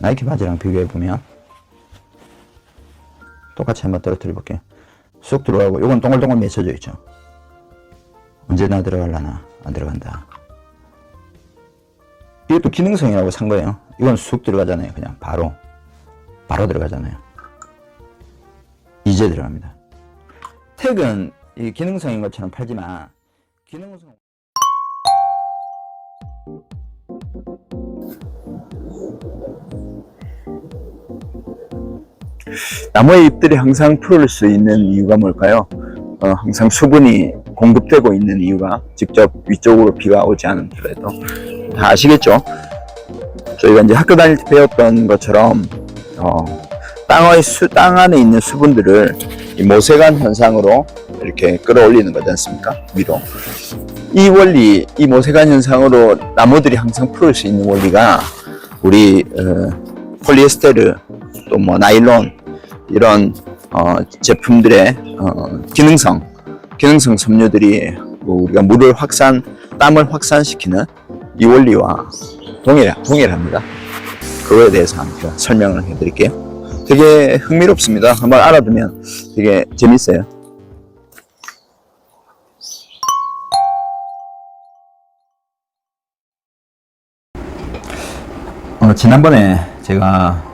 나이키 바지랑 비교해 보면 똑같이 한번 떨어뜨려 볼게요. 쑥 들어가고 이건 동글동글 맺혀져 있죠. 언제나 들어갈라나 안 들어간다. 이것도 기능성이라고 산 거예요. 이건 쑥 들어가잖아요. 그냥 바로 바로 들어가잖아요. 이제 들어갑니다. 택은 이 기능성인 것처럼 팔지만 기능성 나무의 잎들이 항상 푸를 수 있는 이유가 뭘까요? 어, 항상 수분이 공급되고 있는 이유가 직접 위쪽으로 비가 오지 않더라도 다 아시겠죠? 저희가 이제 학교 다닐 때 배웠던 것처럼 어, 땅의 수, 땅 안에 있는 수분들을 이 모세관 현상으로 이렇게 끌어올리는 거지 않습니까? 위로. 이 원리, 이 모세관 현상으로 나무들이 항상 풀을 수 있는 원리가 우리 어, 폴리에스테르 또 뭐 나일론 이런 어, 제품들의 어, 기능성, 기능성 섬유들이 뭐 우리가 물을 확산, 땀을 확산시키는 이 원리와 동일, 동일합니다. 그거에 대해서 한번 설명을 해드릴게요. 되게 흥미롭습니다. 한번 알아두면 되게 재밌어요. 어, 지난번에 제가 어,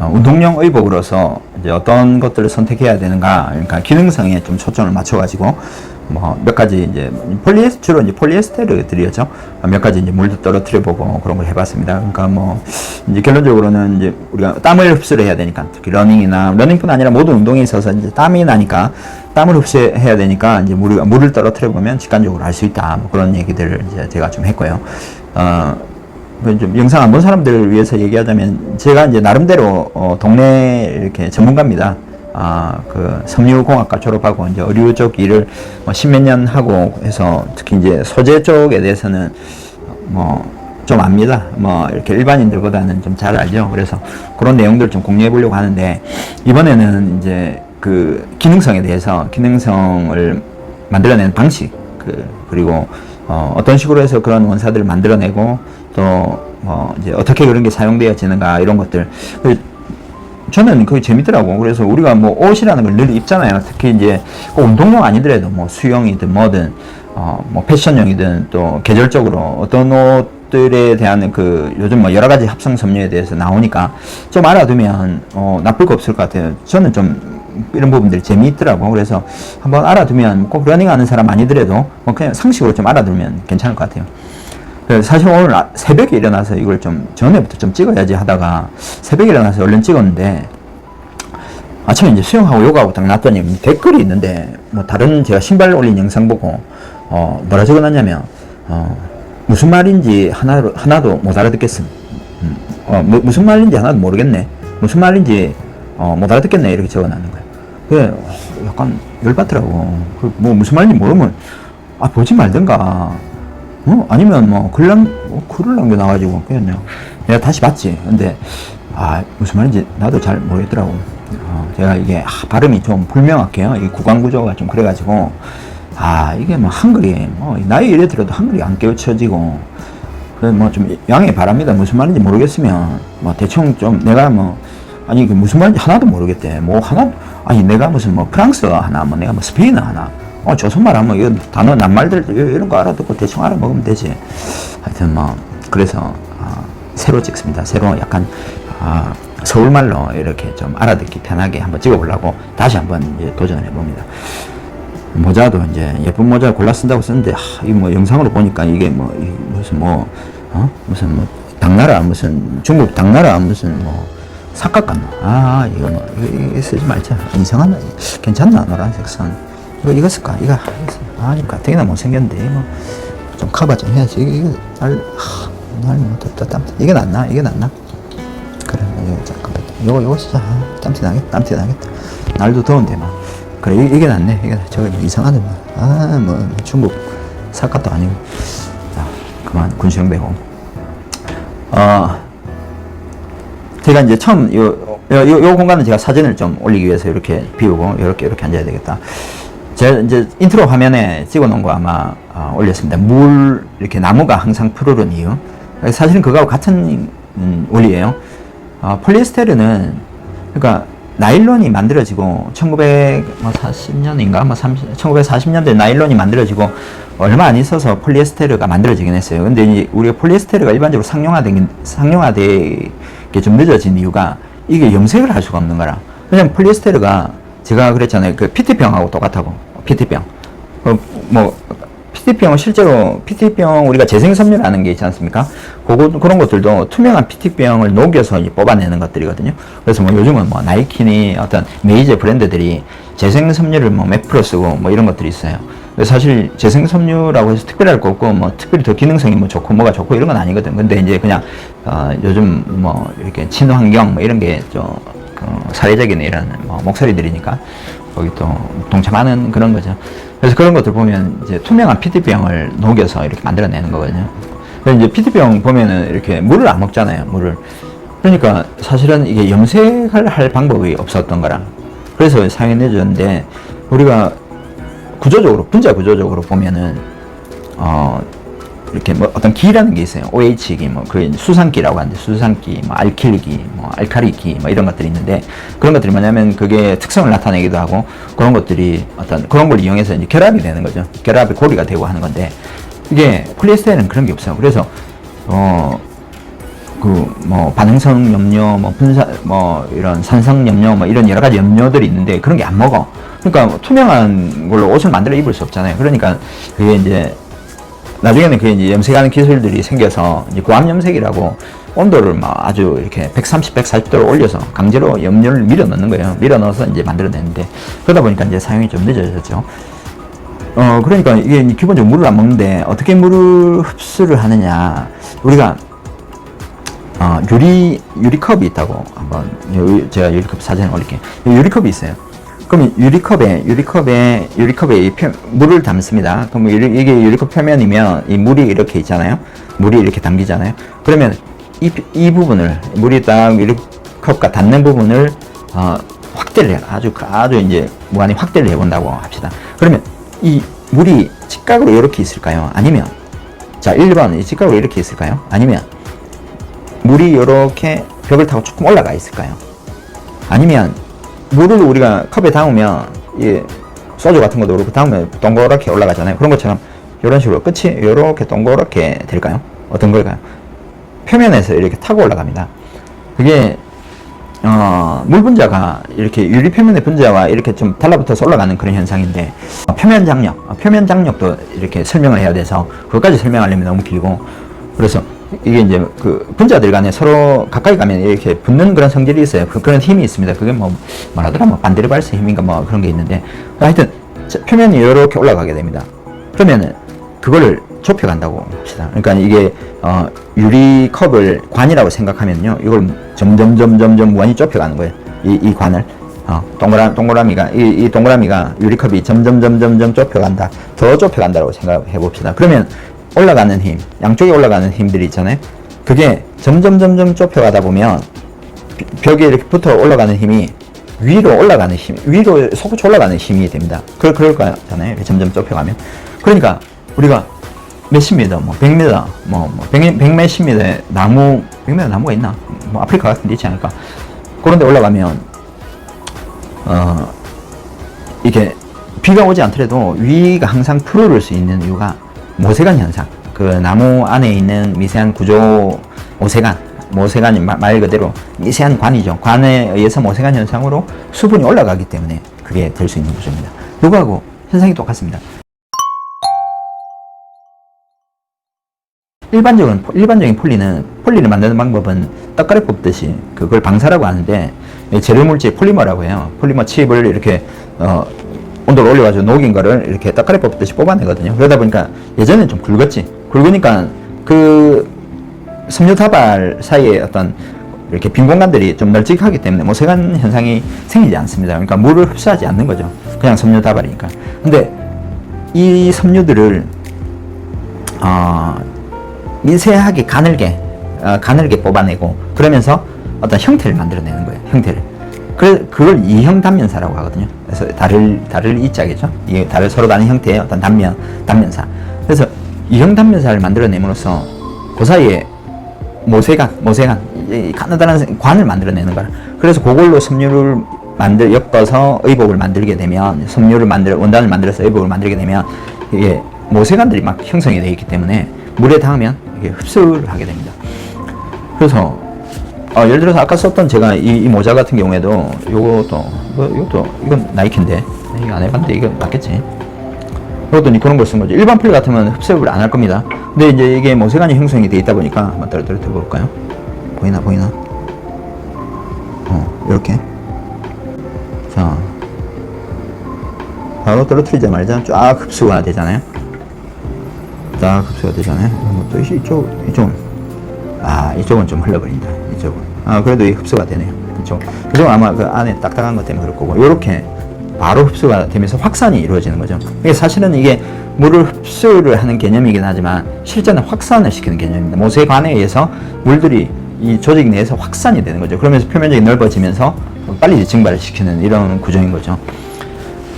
운동용 의복으로서 이제 어떤 것들을 선택해야 되는가, 그러니까 기능성에 좀 초점을 맞춰가지고 뭐 몇 가지 이제 폴리에스 주로 이제 폴리에스테르들이었죠. 몇 가지 이제 물도 떨어뜨려 보고 그런 걸 해봤습니다. 그러니까 뭐 이제 결론적으로는 이제 우리가 땀을 흡수를 해야 되니까 특히 러닝이나 러닝뿐 아니라 모든 운동에 있어서 이제 땀이 나니까 땀을 흡수해야 되니까 이제 우리가 물을 떨어뜨려 보면 직관적으로 알 수 있다. 뭐 그런 얘기들을 이제 제가 좀 했고요. 어, 그 좀 영상 안 본 사람들을 위해서 얘기하자면 제가 이제 나름대로 어, 동네 이렇게 전문가입니다. 아, 그 섬유공학과 졸업하고 이제 의료 쪽 일을 뭐 십몇 년 하고 해서 특히 이제 소재 쪽에 대해서는 뭐 좀 압니다. 뭐 이렇게 일반인들보다는 좀 잘 알죠. 그래서 그런 내용들을 좀 공유해 보려고 하는데 이번에는 이제 그 기능성에 대해서 기능성을 만들어내는 방식 그 그리고 어, 어떤 식으로 해서 그런 원사들을 만들어내고 또 뭐 이제 어떻게 그런 게 사용되어지는가 이런 것들 그 저는 그게 재밌더라고. 그래서 우리가 뭐 옷이라는 걸 늘 입잖아요. 특히 이제 꼭 운동용 아니더라도 뭐 수영이든 뭐든 어 뭐 패션용이든 또 계절적으로 어떤 옷들에 대한 그 요즘 뭐 여러 가지 합성 섬유에 대해서 나오니까 좀 알아두면 어 나쁠 거 없을 것 같아요. 저는 좀 이런 부분들이 재미있더라고. 그래서 한번 알아두면 꼭 러닝하는 사람 아니더라도 뭐 그냥 상식으로 좀 알아두면 괜찮을 것 같아요. 사실 오늘 아- 새벽에 일어나서 이걸 좀 전에부터 좀 찍어야지 하다가 새벽에 일어나서 얼른 찍었는데 아침에 이제 수영하고 요가하고 딱 놨더니 댓글이 있는데 뭐 다른 제가 신발 올린 영상 보고 어 뭐라 적어놨냐면 어 무슨 말인지 하나도 하나도 못 알아듣겠음. 음, 어 뭐, 무슨 말인지 하나도 모르겠네. 무슨 말인지 어, 못 알아듣겠네 이렇게 적어놨는. 그래 어, 약간 열받더라고. 그 뭐 무슨 말인지 모르면 아 보지 말든가. 어? 아니면 뭐 글 남, 뭐 글을 남겨놔가지고 그냥 내가, 다시 봤지. 근데 아 무슨 말인지 나도 잘 모르겠더라고. 어, 제가 이게 아, 발음이 좀 불명확해요. 이 구강 구조가 좀 그래가지고 아 이게 뭐 한글이 뭐 나이 이래 들어도 한글이 안 깨우쳐지고 뭐좀 양해 바랍니다. 무슨 말인지 모르겠으면 뭐 대충 좀 내가 뭐 아니 이게 무슨 말인지 하나도 모르겠대. 뭐 하나 아니 내가 무슨 뭐 프랑스어 하나 뭐 내가 뭐 스페인어 하나 어 조선말 하면 이런 단어 낱말들 이런 거 알아듣고 대충 알아먹으면 되지. 하여튼 뭐 그래서 아, 새로 찍습니다. 새로 약간 아, 서울말로 이렇게 좀 알아듣기 편하게 한번 찍어보려고 다시 한번 이제 도전을 해봅니다. 모자도 이제 예쁜 모자 골라 쓴다고 썼는데 하, 이뭐 영상으로 보니까 이게 뭐이 무슨 뭐 어? 무슨 뭐 당나라 무슨 중국 당나라 무슨 뭐 삭각 같나 아 이거 뭐 이거, 이거 쓰지 말자 이상하나 괜찮나 노란색 선 이거 이거 쓸까? 이거 아 이거 가뜩이나 못생겼는데 이거 좀 커버 좀 해야지. 이거 이거 날날 못했다 땀 이게 낫나? 이게 낫나? 그래 이거 잠깐만 요거 요거 진짜 아, 땀티 나겠다 땀티 나겠다. 날도 더운데 막. 그래 이- 이게 낫네 이게 낫- 저거 이상하네 아뭐 중국 삭갓도 아니고. 자 그만 군수형 배고. 어 제가 이제 처음 요, 요, 요, 요 공간은 제가 사진을 좀 올리기 위해서 이렇게 비우고 이렇게 이렇게 앉아야 되겠다 제가 이제 인트로 화면에 찍어 놓은 거 아마 어, 올렸습니다 물 이렇게 나무가 항상 푸르른 이유 사실은 그거하고 같은 음, 원리예요 어, 폴리에스테르는 그러니까 나일론이 만들어지고 1940년인가 뭐 30, 1940년대 나일론이 만들어지고 얼마 안 있어서 폴리에스테르가 만들어지긴 했어요. 근데 이제 우리가 폴리에스테르가 일반적으로 상용화된 상용화되게 좀 늦어진 이유가 이게 염색을 할 수가 없는 거라. 왜냐면 폴리에스테르가 제가 그랬잖아요. 그 PT병하고 똑같다고. PT병. 어, 뭐 PT병은 실제로 PT병 우리가 재생섬유라는 게 있지 않습니까? 그거, 그런 것들도 투명한 PT병을 녹여서 뽑아내는 것들이거든요. 그래서 뭐 요즘은 뭐 나이키니 어떤 메이저 브랜드들이 재생섬유를 뭐 몇 프로 쓰고 뭐 이런 것들이 있어요. 사실 재생섬유라고 해서 특별할 거 없고 뭐 특별히 더 기능성이 뭐 좋고 뭐가 좋고 이런 건 아니거든. 근데 이제 그냥 어, 요즘 뭐 이렇게 친환경 뭐 이런 게좀 어, 사회적인 이런 뭐 목소리들이니까 거기 또 동참하는 그런 거죠. 그래서 그런 것들 보면 이제 투명한 PT병을 녹여서 이렇게 만들어내는 거거든요. 이제 PT병 보면은 이렇게 물을 안 먹잖아요, 물을. 그러니까 사실은 이게 염색을 할 방법이 없었던 거라. 그래서 사용해내줬는데 우리가 구조적으로, 분자 구조적으로 보면은, 어, 이렇게 뭐 어떤 기라는 게 있어요. OH기, 뭐, 그 수산기라고 하는데, 수산기, 뭐, 알킬기, 뭐, 알카리기, 뭐, 이런 것들이 있는데, 그런 것들이 뭐냐면 그게 특성을 나타내기도 하고, 그런 것들이 어떤, 그런 걸 이용해서 이제 결합이 되는 거죠. 결합이 고리가 되고 하는 건데, 이게 폴리에스테르는 그런 게 없어요. 그래서, 어, 그 뭐 반응성 염료, 뭐 분사, 뭐 이런 산성 염료, 뭐 이런 여러 가지 염료들이 있는데 그런 게 안 먹어. 그러니까 뭐 투명한 걸로 옷을 만들어 입을 수 없잖아요. 그러니까 그게 이제 나중에는 그게 이제 염색하는 기술들이 생겨서 이제 고압 염색이라고 온도를 막 아주 이렇게 130, 140도로 올려서 강제로 염료를 밀어 넣는 거예요. 밀어 넣어서 이제 만들어내는데 그러다 보니까 이제 사용이 좀 늦어졌죠. 어, 그러니까 이게 기본적으로 물을 안 먹는데 어떻게 물을 흡수를 하느냐. 우리가 어, 유리 유리컵이 있다고 한번 요- 제가 유리컵 사진 올릴게요. 이 유리컵이 있어요. 그럼 유리컵에 유리컵에 유리컵에 이 표, 물을 담습니다. 그럼 유리, 이게 유리컵 표면이면 이 물이 이렇게 있잖아요. 물이 이렇게 담기잖아요. 그러면 이, 이 부분을 물이 딱 유리컵과 닿는 부분을 어, 확대를 해 아주 아주 이제 무한히 확대를 해본다고 합시다. 그러면 이 물이 직각으로 이렇게 있을까요? 아니면 자 1번 이 직각으로 이렇게 있을까요? 아니면 물이 이렇게 벽을 타고 조금 올라가 있을까요? 아니면 물을 우리가 컵에 담으면 이 소주 같은 것도 그렇고 담으면 동그랗게 올라가잖아요. 그런 것처럼 이런 식으로 끝이 이렇게 동그랗게 될까요? 어떤 걸까요? 표면에서 이렇게 타고 올라갑니다. 그게 어, 물 분자가 이렇게 유리 표면의 분자와 이렇게 좀 달라붙어서 올라가는 그런 현상인데 어, 표면 장력, 어, 표면 장력도 이렇게 설명을 해야 돼서 그것까지 설명하려면 너무 길고 그래서 이게 이제 그 분자들 간에 서로 가까이 가면 이렇게 붙는 그런 성질이 있어요. 그, 그런 힘이 있습니다. 그게 뭐 뭐라더라 뭐 반대르 발스 힘인가 뭐 그런 게 있는데 하여튼 자, 표면이 이렇게 올라가게 됩니다. 그러면은 그거를 좁혀간다고 합시다. 그러니까 이게 어, 유리 컵을 관이라고 생각하면요, 이걸 점점 점점점 무한히 좁혀가는 거예요. 이, 이 관을 어, 동그라 동그라미가 이, 이 동그라미가 유리컵이 점점 점점 점 좁혀간다, 더 좁혀간다고 생각해 봅시다. 그러면 올라가는 힘, 양쪽에 올라가는 힘들이 있잖아요. 그게 점점 점점 좁혀가다 보면 비- 벽에 이렇게 붙어 올라가는 힘이 위로 올라가는 힘, 위로 솟구쳐 올라가는 힘이 됩니다. 그, 그럴 거잖아요. 점점 좁혀가면. 그러니까 우리가 몇십 미터, 뭐, 백 미터, 뭐, 뭐, 백, 백 몇십 미터의 나무, 백 미터 나무가 있나? 뭐, 아프리카 같은 데 있지 않을까? 그런 데 올라가면, 어, 이게 비가 오지 않더라도 위가 항상 푸르를 수 있는 이유가 모세관 현상. 그 나무 안에 있는 미세한 구조 모세관. 모세관이 마- 말 그대로 미세한 관이죠. 관에 의해서 모세관 현상으로 수분이 올라가기 때문에 그게 될 수 있는 구조입니다. 이거하고 현상이 똑같습니다. 일반적인 일반적인 폴리는 폴리를 만드는 방법은 떡가래 뽑듯이 그걸 방사라고 하는데 이 재료 물질 폴리머라고 해요. 폴리머 칩을 이렇게 어, 온도를 올려가지고 녹인 거를 이렇게 떡가래 뽑듯이 뽑아내거든요. 그러다 보니까 예전엔 좀 굵었지. 굵으니까 그 섬유 다발 사이에 어떤 이렇게 빈 공간들이 좀 널찍하기 때문에 모세관 현상이 생기지 않습니다. 그러니까 물을 흡수하지 않는 거죠. 그냥 섬유 다발이니까. 근데 이 섬유들을 어, 미세하게 가늘게 어, 가늘게 뽑아내고 그러면서 어떤 형태를 만들어내는 거예요. 형태를. 그래 그걸 이형 단면사라고 하거든요. 그래서 달을 달을 이자겠죠. 이 달을 서로 다른 형태의 어떤 단면 단면사. 그래서 이형 단면사를 만들어내므로써 그 사이에 모세관, 모세관, 이 가느다란 관을 만들어내는 거라. 그래서 그걸로 섬유를 만들 엮어서 의복을 만들게 되면 섬유를 만들 원단을 만들어서 의복을 만들게 되면 이게 모세관들이 막 형성이 되어 있기 때문에 물에 닿으면 이게 흡수를 하게 됩니다. 그래서 어, 예를 들어서 아까 썼던 제가 이, 이 모자 같은 경우에도 요것도 이거, 이것도 이건 나이키인데 이거 안 해봤는데 이거 맞겠지? 그것도 그런 걸 쓴 거죠. 일반 풀 같으면 흡수를 안 할 겁니다. 근데 이제 이게 모세관이 형성이 돼 있다 보니까 한번 떨어뜨려 볼까요? 보이나 보이나? 어 이렇게 자 바로 떨어뜨리자마자 쫙 흡수가 되잖아요. 쫙 흡수가 되잖아요. 또 이쪽 이쪽은 아 이쪽은 좀 흘러버린다. 이쪽은 아 그래도 이 흡수가 되네요. 이쪽 이쪽은 아마 그 안에 딱딱한 것 때문에 그럴 거고 이렇게 바로 흡수가 되면서 확산이 이루어지는 거죠. 이게 사실은 이게 물을 흡수를 하는 개념이긴 하지만 실제는 확산을 시키는 개념입니다. 모세관에 의해서 물들이 이 조직 내에서 확산이 되는 거죠. 그러면서 표면적이 넓어지면서 빨리 증발을 시키는 이런 구조인 거죠.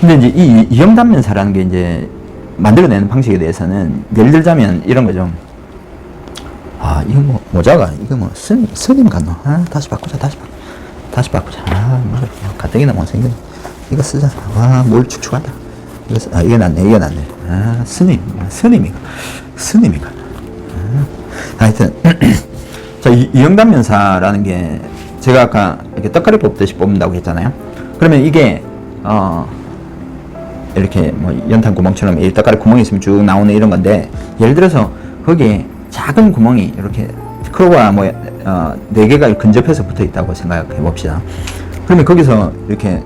근데 이제 이 이형단면사라는 게 이제 만들어내는 방식에 대해서는 예를 들자면 이런 거죠. 아 이거 뭐 모자가 이거 뭐 스님 스님 같노? 아 다시 바꾸자 다시 바꾸자 다시 바꾸자. 아 뭐가 가뜩이나 못생긴 이거 쓰자. 와 뭘 축축하다. 이거 쓰, 아 이게 낫네 이게 낫네. 아 스님 스님이가 스님이가. 아, 하여튼 자 이- 이형단면사라는 게 제가 아까 이렇게 떡가리 뽑듯이 뽑는다고 했잖아요. 그러면 이게 어 이렇게 뭐 연탄 구멍처럼 이 떡가리 구멍이 있으면 쭉 나오는 이런 건데 예를 들어서 거기에 작은 구멍이 이렇게 크로가 뭐네 개가 근접해서 붙어 있다고 생각해 봅시다. 그러면 거기서 이렇게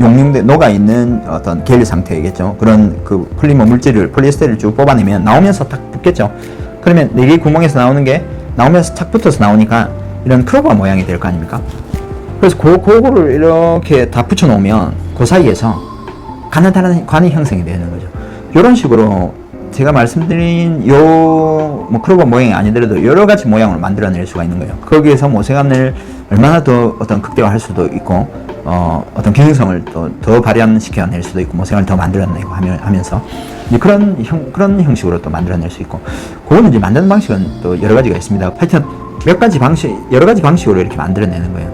용융돼 녹아 있는 어떤 겔 상태이겠죠. 그런 그 폴리머 물질을 폴리에스테를 쭉 뽑아내면 나오면서 딱 붙겠죠. 그러면 네 개 구멍에서 나오는 게 나오면서 착 붙어서 나오니까 이런 크로바 모양이 될 거 아닙니까? 그래서 그, 그거를 이렇게 다 붙여 놓으면 그 사이에서 가느다란 관이 형성이 되는 거죠. 이런 식으로 제가 말씀드린 요 뭐 크로버 모양이 아니더라도 여러 가지 모양을 만들어낼 수가 있는 거예요. 거기에서 모세관을 얼마나 더 어떤 극대화할 수도 있고 어, 어떤 기능성을 또 더 발현시켜낼 수도 있고 모세관을 더 만들어내고 하며, 하면서 이제 그런 형 그런 형식으로 또 만들어낼 수 있고 그거는 이제 만드는 방식은 또 여러 가지가 있습니다. 하여튼 몇 가지 방식 여러 가지 방식으로 이렇게 만들어내는 거예요.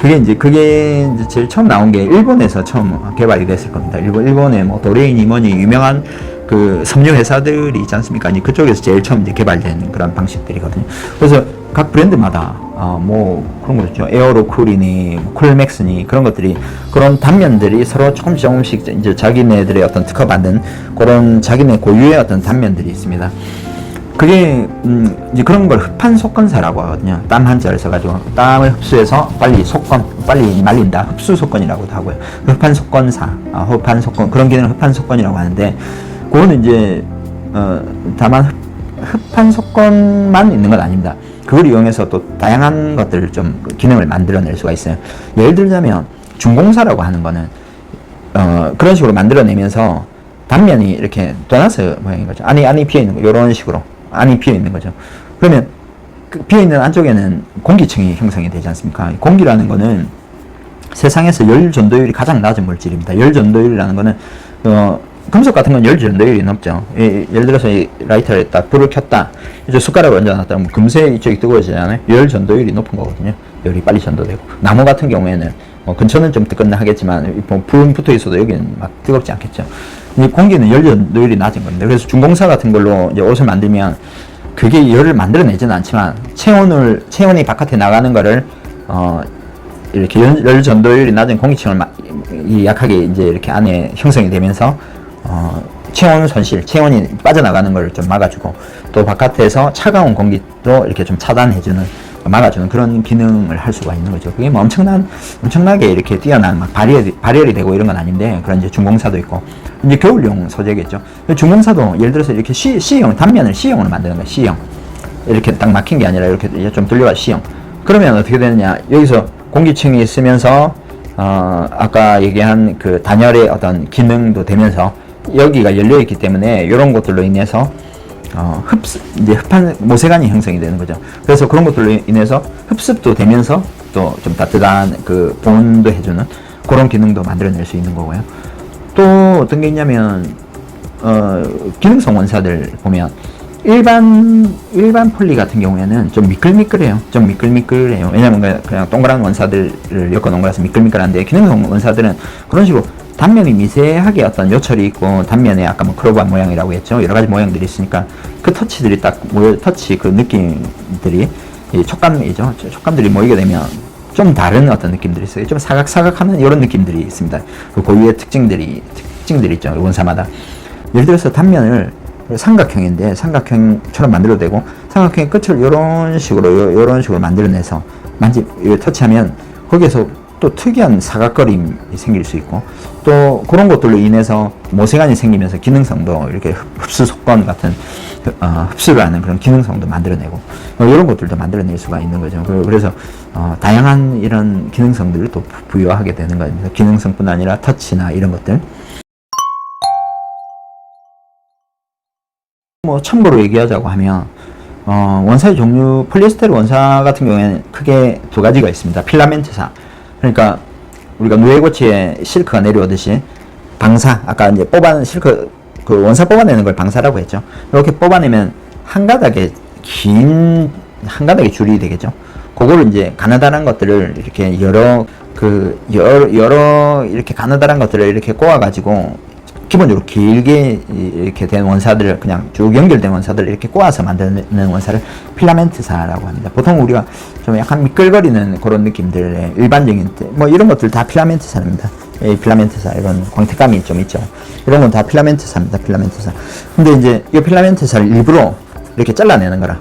그게 이제 그게 이제 제일 처음 나온 게 일본에서 처음 개발이 됐을 겁니다. 일본 일본에 뭐 도레이니 뭐니 유명한 그 섬유 회사들이 있지 않습니까? 아니 그쪽에서 제일 처음 이제 개발된 그런 방식들이거든요. 그래서 각 브랜드마다 어 뭐 그런 거 있죠. 에어로쿨이니 뭐 쿨맥스니 그런 것들이 그런 단면들이 서로 조금씩 조금씩 이제 자기네들의 어떤 특허 받은 그런 자기네 고유의 어떤 단면들이 있습니다. 그게 음, 이제 그런 걸 흡한 속건사라고 하거든요. 땀 한자를 써가지고 땀을 흡수해서 빨리 속건, 빨리 말린다. 흡수 속건이라고도 하고요. 흡한 속건사, 아, 흡한 속건 그런 기능을 흡한 속건이라고 하는데 그거는 이제 어, 다만 흡, 흡한 속건만 있는 건 아닙니다. 그걸 이용해서 또 다양한 것들을 좀그 기능을 만들어낼 수가 있어요. 예를 들자면 중공사라고 하는 거는 어, 그런 식으로 만들어내면서 단면이 이렇게 도나스 모양인 거죠. 안이 안이 비어 있는 거 이런 식으로 안이 비어 있는 거죠. 그러면 그 비어 있는 안쪽에는 공기층이 형성이 되지 않습니까? 공기라는 거는 세상에서 열 전도율이 가장 낮은 물질입니다. 열 전도율이라는 거는 어, 금속 같은 건열 전도율이 높죠. 예, 예를 들어서 이 라이터에 딱 불을 켰다. 이제 숟가락을 얹어놨다. 면 금세 이쪽이 뜨거워지잖아요. 열 전도율이 높은 거거든요. 열이 빨리 전도되고. 나무 같은 경우에는 뭐 근처는 좀 뜨끈 하겠지만 뭐불 붙어 있어도 여기는 막 뜨겁지 않겠죠. 이 공기는 열 전도율이 낮은 겁니다. 그래서 중공사 같은 걸로 이제 옷을 만들면 그게 열을 만들어내지는 않지만 체온을 체온이 바깥에 나가는 거를 어 이렇게 열, 열 전도율이 낮은 공기층을 마, 이 약하게 이제 이렇게 안에 형성이 되면서 어, 체온 손실, 체온이 빠져나가는 걸 좀 막아주고 또 바깥에서 차가운 공기도 이렇게 좀 차단해주는 막아주는 그런 기능을 할 수가 있는 거죠. 그게 뭐 엄청난 엄청나게 이렇게 뛰어난 막 발열이 발열이 되고 이런 건 아닌데 그런 이제 중공사도 있고 이제 겨울용 소재겠죠. 중공사도 예를 들어서 이렇게 C, C형 단면을 C형으로 만드는 거예요. C형 이렇게 딱 막힌 게 아니라 이렇게 좀 돌려가 C형. 그러면 어떻게 되느냐? 여기서 공기층이 있으면서 어, 아까 얘기한 그 단열의 어떤 기능도 되면서 여기가 열려 있기 때문에 이런 것들로 인해서 어, 흡습 이제 흡한 모세관이 형성이 되는 거죠. 그래서 그런 것들로 인해서 흡습도 되면서 또 좀 따뜻한 그 보온도 해주는 그런 기능도 만들어낼 수 있는 거고요. 또 어떤 게 있냐면 어, 기능성 원사들 보면 일반 일반 폴리 같은 경우에는 좀 미끌미끌해요. 좀 미끌미끌해요. 왜냐면 그냥 동그란 원사들을 엮어놓은 거라서 미끌미끌한데 기능성 원사들은 그런 식으로 단면이 미세하게 어떤 요철이 있고 단면에 아까 뭐 크로바 모양이라고 했죠. 여러 가지 모양들이 있으니까 그 터치들이 딱 모여 터치 그 느낌들이 이 촉감이죠. 촉감들이 모이게 되면 좀 다른 어떤 느낌들이 있어요. 좀 사각사각하는 이런 느낌들이 있습니다. 그 고유의 특징들이 특징들이 있죠. 원사마다. 예를 들어서 단면을 삼각형인데 삼각형처럼 만들어도 되고 삼각형의 끝을 이런 식으로 이런 식으로 만들어내서 만지 터치하면 거기에서 또 특이한 사각거림이 생길 수 있고 또 그런 것들로 인해서 모세관이 생기면서 기능성도 이렇게 흡수 속건 같은 어, 흡수를 하는 그런 기능성도 만들어내고 어, 이런 것들도 만들어낼 수가 있는 거죠. 그- 그래서 어, 다양한 이런 기능성들을 또 부여하게 되는 겁니다. 기능성뿐 아니라 터치나 이런 것들. 뭐 참고로 얘기하자고 하면 어, 원사의 종류 폴리에스테르 원사 같은 경우에는 크게 두 가지가 있습니다. 필라멘트사 그러니까 우리가 누에고치에 실크가 내려오듯이 방사 아까 이제 뽑아낸 실크 그 원사 뽑아내는 걸 방사라고 했죠. 이렇게 뽑아내면 한 가닥에 긴한 가닥의 줄이 되겠죠. 그거를 이제 가느다란 것들을 이렇게 여러 그 여러, 여러 이렇게 가느다란 것들을 이렇게 꼬아 가지고 기본적으로 길게 이렇게 된 원사들을 그냥 쭉 연결된 원사들을 이렇게 꼬아서 만드는 원사를 필라멘트사라고 합니다. 보통 우리가 좀 약간 미끌거리는 그런 느낌들의 일반적인 뭐 이런 것들 다 필라멘트사입니다. 이 필라멘트사 이런 광택감이 좀 있죠. 이런 건 다 필라멘트사입니다. 필라멘트사. 근데 이제 이 필라멘트사를 일부러 이렇게 잘라내는 거라.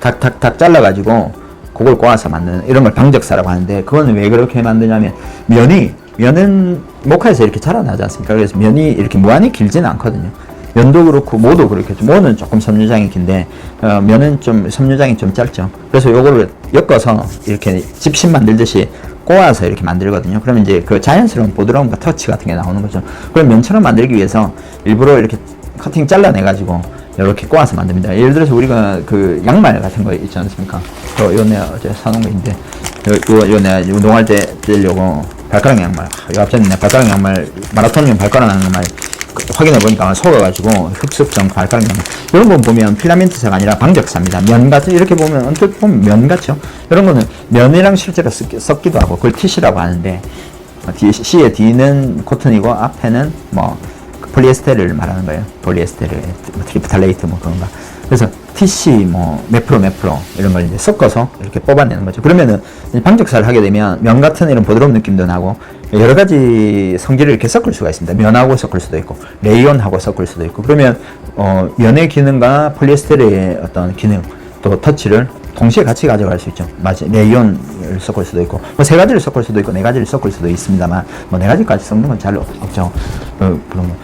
탁탁탁 잘라가지고 그걸 꼬아서 만드는 이런 걸 방적사라고 하는데 그거는 왜 그렇게 만드냐면 면이 면은 목화에서 이렇게 자라나지 않습니까? 그래서 면이 이렇게 무한히 길지는 않거든요. 면도 그렇고 모도 그렇겠죠. 모는 조금 섬유장이 긴데 어, 면은 좀 섬유장이 좀 짧죠. 그래서 요거를 엮어서 이렇게 집신 만들듯이 꼬아서 이렇게 만들거든요. 그러면 이제 그 자연스러운 보드라움과 터치 같은 게 나오는 거죠. 그럼 면처럼 만들기 위해서 일부러 이렇게 커팅 잘라내 가지고 이렇게 꼬아서 만듭니다. 예를 들어서 우리가 그 양말 같은 거 있지 않습니까? 저, 요 내가 어제 사놓은 거 있는데, 요, 요, 요 내가 운동할 때 쓰려고 발가락 양말, 아, 요 앞전에 내 발가락 양말, 마라톤용 발가락 양말 그 확인해 보니까 속아가지고 흡습성 발가락 양말. 이런 거 보면 필라멘트사가 아니라 방적사입니다. 면 같은, 이렇게 보면 언뜻 보면 면 같죠? 이런 거는 면이랑 실제로 섞- 섞기도 하고, 그걸 티시라고 하는데, 어, C의 D는 코튼이고, 앞에는 뭐, 그 폴리에스테르를 말하는 거예요. 폴리에스테르, 뭐 트리프탈레이트 뭐 그런가. 그래서 TC 뭐 메프로 메프로 이런 걸 이제 섞어서 이렇게 뽑아내는 거죠. 그러면은 방적사를 하게 되면 면 같은 이런 부드러운 느낌도 나고 여러 가지 성질을 이렇게 섞을 수가 있습니다. 면하고 섞을 수도 있고 레이온하고 섞을 수도 있고 그러면 어 면의 기능과 폴리에스테르의 어떤 기능 또 터치를 동시에 같이 가져갈 수 있죠. 맞지? 레이온을 섞을 수도 있고, 뭐 세 가지를 섞을 수도 있고, 네 가지를 섞을 수도 있습니다만, 뭐 네 가지까지 섞는 건 잘 없죠. 어, 그런 거.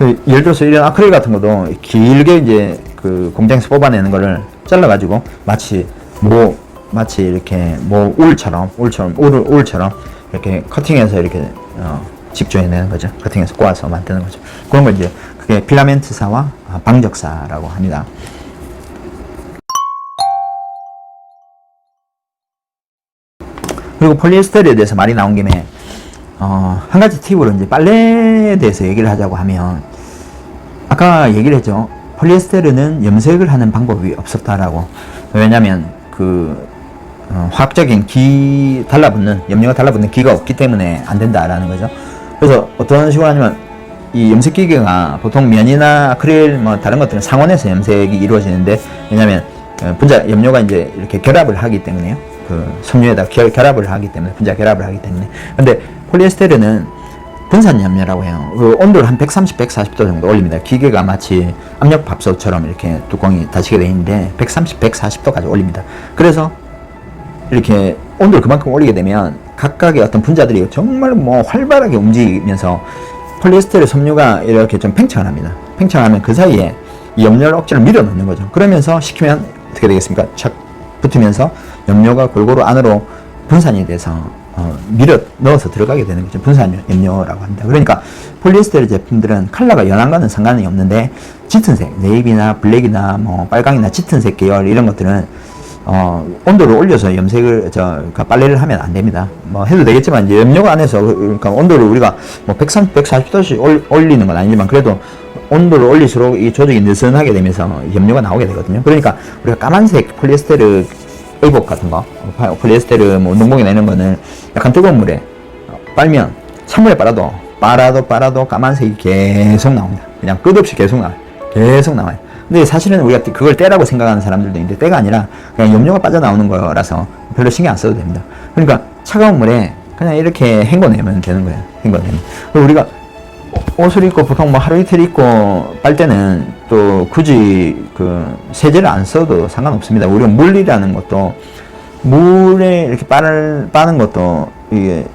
그 예를 들어서 이런 아크릴 같은 것도 길게 이제 그 공장에서 뽑아내는 거를 잘라가지고 마치 뭐, 마치 이렇게 뭐 울처럼, 울처럼, 울, 울처럼 이렇게 커팅해서 이렇게 어, 집조해내는 거죠. 커팅해서 꼬아서 만드는 거죠. 그런 거 이제 그게 필라멘트사와 아, 방적사라고 합니다. 그리고 폴리에스테르에 대해서 말이 나온 김에 어, 한 가지 팁으로 이제 빨래에 대해서 얘기를 하자고 하면 아까 얘기를 했죠. 폴리에스테르는 염색을 하는 방법이 없었다라고. 왜냐하면 그 어, 화학적인 기 달라붙는 염료가 달라붙는 기가 없기 때문에 안 된다라는 거죠. 그래서 어떤 식으로 하냐면 이 염색 기계가 보통 면이나 아크릴 뭐 다른 것들은 상온에서 염색이 이루어지는데 왜냐하면 어, 분자 염료가 이제 이렇게 결합을 하기 때문에요. 그 섬유에다 결, 결합을 하기 때문에 분자 결합을 하기 때문에 근데 폴리에스테르는 분산 염료라고 해요. 그 온도를 한 130, 140도 정도 올립니다. 기계가 마치 압력 밥솥처럼 이렇게 뚜껑이 닫히게 돼 있는데 130, 140도까지 올립니다. 그래서 이렇게 온도를 그만큼 올리게 되면 각각의 어떤 분자들이 정말 뭐 활발하게 움직이면서 폴리에스테르 섬유가 이렇게 좀 팽창을 합니다. 팽창하면 그 사이에 이 염료를 억지로 밀어 넣는 거죠. 그러면서 식히면 어떻게 되겠습니까? 착 붙으면서 염료가 골고루 안으로 분산이 돼서 어, 밀어 넣어서 들어가게 되는 거죠. 분산 염료라고 합니다. 그러니까 폴리에스테르 제품들은 컬러가 연한 거는 상관이 없는데 짙은 색, 네이비나 블랙이나 뭐 빨강이나 짙은 색 계열 이런 것들은 어, 온도를 올려서 염색을, 저, 그러니까 빨래를 하면 안 됩니다. 뭐 해도 되겠지만, 이제 염료가 안에서, 그- 그러니까 온도를 우리가 뭐 130, 140도씩 올, 올리는 건 아니지만, 그래도 온도를 올릴수록 이 조직이 느슨하게 되면서 염료가 나오게 되거든요. 그러니까 우리가 까만색 폴리에스테르 의복 같은 거, 파- 폴리에스테르 뭐 운동복이나 이런 거는 약간 뜨거운 물에 어, 빨면 찬물에 빨아도 빨아도 빨아도 까만색이 계속 나옵니다. 그냥 끝없이 계속 나와요. 계속 나와요. 근데 사실은 우리가 그걸 때라고 생각하는 사람들도 있는데 때가 아니라 그냥 염료가 빠져나오는 거라서 별로 신경 안 써도 됩니다. 그러니까 차가운 물에 그냥 이렇게 헹궈내면 되는 거예요. 헹궈내면. 우리가 옷을 입고 보통 뭐 하루 이틀 입고 빨 때는 또 굳이 그 세제를 안 써도 상관없습니다. 우리가 물이라는 것도 물에 이렇게 빠를 빠는 것도 이게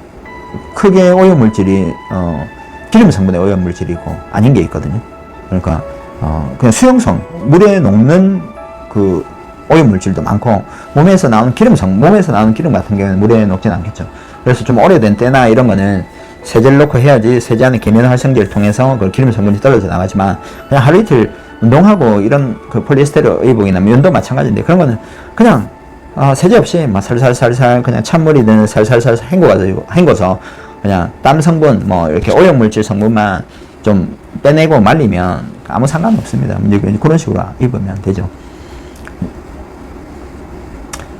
크게 오염 물질이 어 기름 성분의 오염 물질이고 아닌 게 있거든요. 그러니까 어 그냥 수용성 물에 녹는 그 오염 물질도 많고 몸에서 나오는 기름 성 몸에서 나오는 기름 같은 경우는 물에 녹진 않겠죠. 그래서 좀 오래된 때나 이런 거는 세제를 넣고 해야지 세제 안에 계면 활성제를 통해서 그 기름 성분이 떨어져 나가지만 그냥 하루 이틀 운동하고 이런 그 폴리에스테르 의복이나 면도 마찬가지인데 그런 거는 그냥 아, 세제 없이 막 살살살살 그냥 찬물이든 살살살 헹궈가지고 헹궈서 그냥 땀 성분 뭐 이렇게 오염 물질 성분만 좀 빼내고 말리면 아무 상관 없습니다. 이제 그런 식으로 입으면 되죠.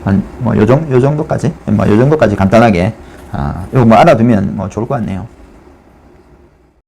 한뭐요 정도 요 정도까지 뭐 요 정도까지 간단하게 아 이거 뭐 알아두면 뭐 좋을 것 같네요.